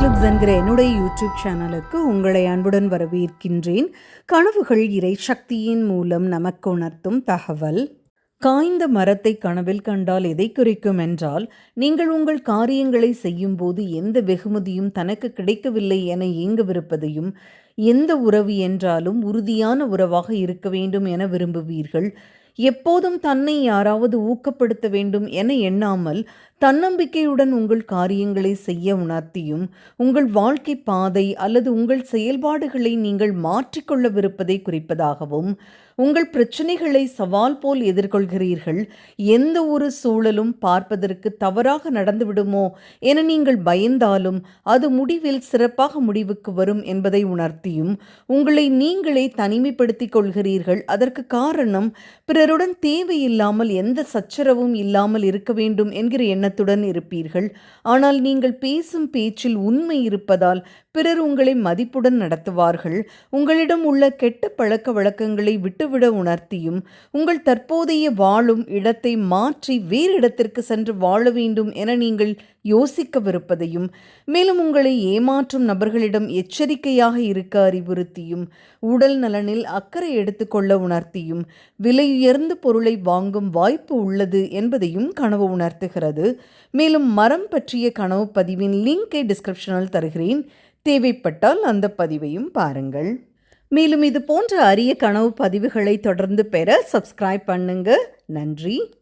Clips என்கிற என்னுடைய YouTube சேனலுக்கு உங்களை அன்புடன் வரவேற்கின்றேன். கனவுகள் இறை சக்தியின் மூலம் நமக்கு உணர்த்தும் தகவல். காய்ந்த மரத்தை கனவில் கண்டால் எதை குறிக்கும் என்றால் நீங்கள் உங்கள் காரியங்களை செய்யும்போது எந்த வெகுமதியும் தனக்கு கிடைக்கவில்லை என ஏங்கவிருப்பதையும் எந்த உறவு என்றாலும் உறுதியான உறவாக இருக்க வேண்டும் என விரும்புவீர்கள். எப்போதும் தன்னை யாராவது ஊக்கப்படுத்த வேண்டும் என எண்ணாமல் தன்னம்பிக்கையுடன் உங்கள் காரியங்களை செய்ய உணர்த்தியும் உங்கள் வாழ்க்கை பாதை அல்லது உங்கள் செயல்பாடுகளை நீங்கள் மாற்றிக்கொள்ளவிருப்பதை குறிப்பதாகவும் உங்கள் பிரச்சனைகளை சவால் போல் எதிர்கொள்கிறீர்கள் எந்த ஒரு சூழலும் பார்ப்பதற்கு தவறாக நடந்துவிடுமோ என நீங்கள் பயந்தாலும் அது முடிவில் சிறப்பாக முடிவுக்கு வரும் என்பதை உணர்த்தியும் உங்களை நீங்களே தனிமைப்படுத்திக் கொள்கிறீர்கள். அதற்கு காரணம் பிறருடன் தேவையில்லாமல் எந்த சச்சரவும் இல்லாமல் இருக்க வேண்டும் என்கிற எண்ணத்துடன் இருப்பீர்கள். ஆனால் நீங்கள் பேசும் பேச்சில் உண்மை இருப்பதால் பிறர் உங்களை மதிப்புடன் நடத்துவார்கள். உங்களிடம் உள்ள கெட்ட பழக்க வழக்கங்களை விட்டுவிட உணர்த்தியும் உங்கள் தற்போதைய வாழும் இடத்தை மாற்றி வேறு இடத்திற்கு சென்று வாழ வேண்டும் என நீங்கள் யோசிக்கவிருப்பதையும் மேலும் உங்களை ஏமாற்றும் நபர்களிடம் எச்சரிக்கையாக இருக்க அறிவுறுத்தியும் உடல் நலனில் அக்கறை எடுத்துக்கொள்ள உணர்த்தியும் விலையுயர்ந்த பொருளை வாங்கும் வாய்ப்பு உள்ளது என்பதையும் கனவு உணர்த்துகிறது. மேலும் மரம் பற்றிய கனவு பதிவின் லிங்கை டிஸ்கிரிப்ஷனில் தருகிறேன். தேவைப்பட்டால் அந்த பதிவையும் பாருங்கள். மேலும் இது போன்ற அரிய கனவு பதிவுகளை தொடர்ந்து பெற சப்ஸ்கிரைப் பண்ணுங்க. நன்றி.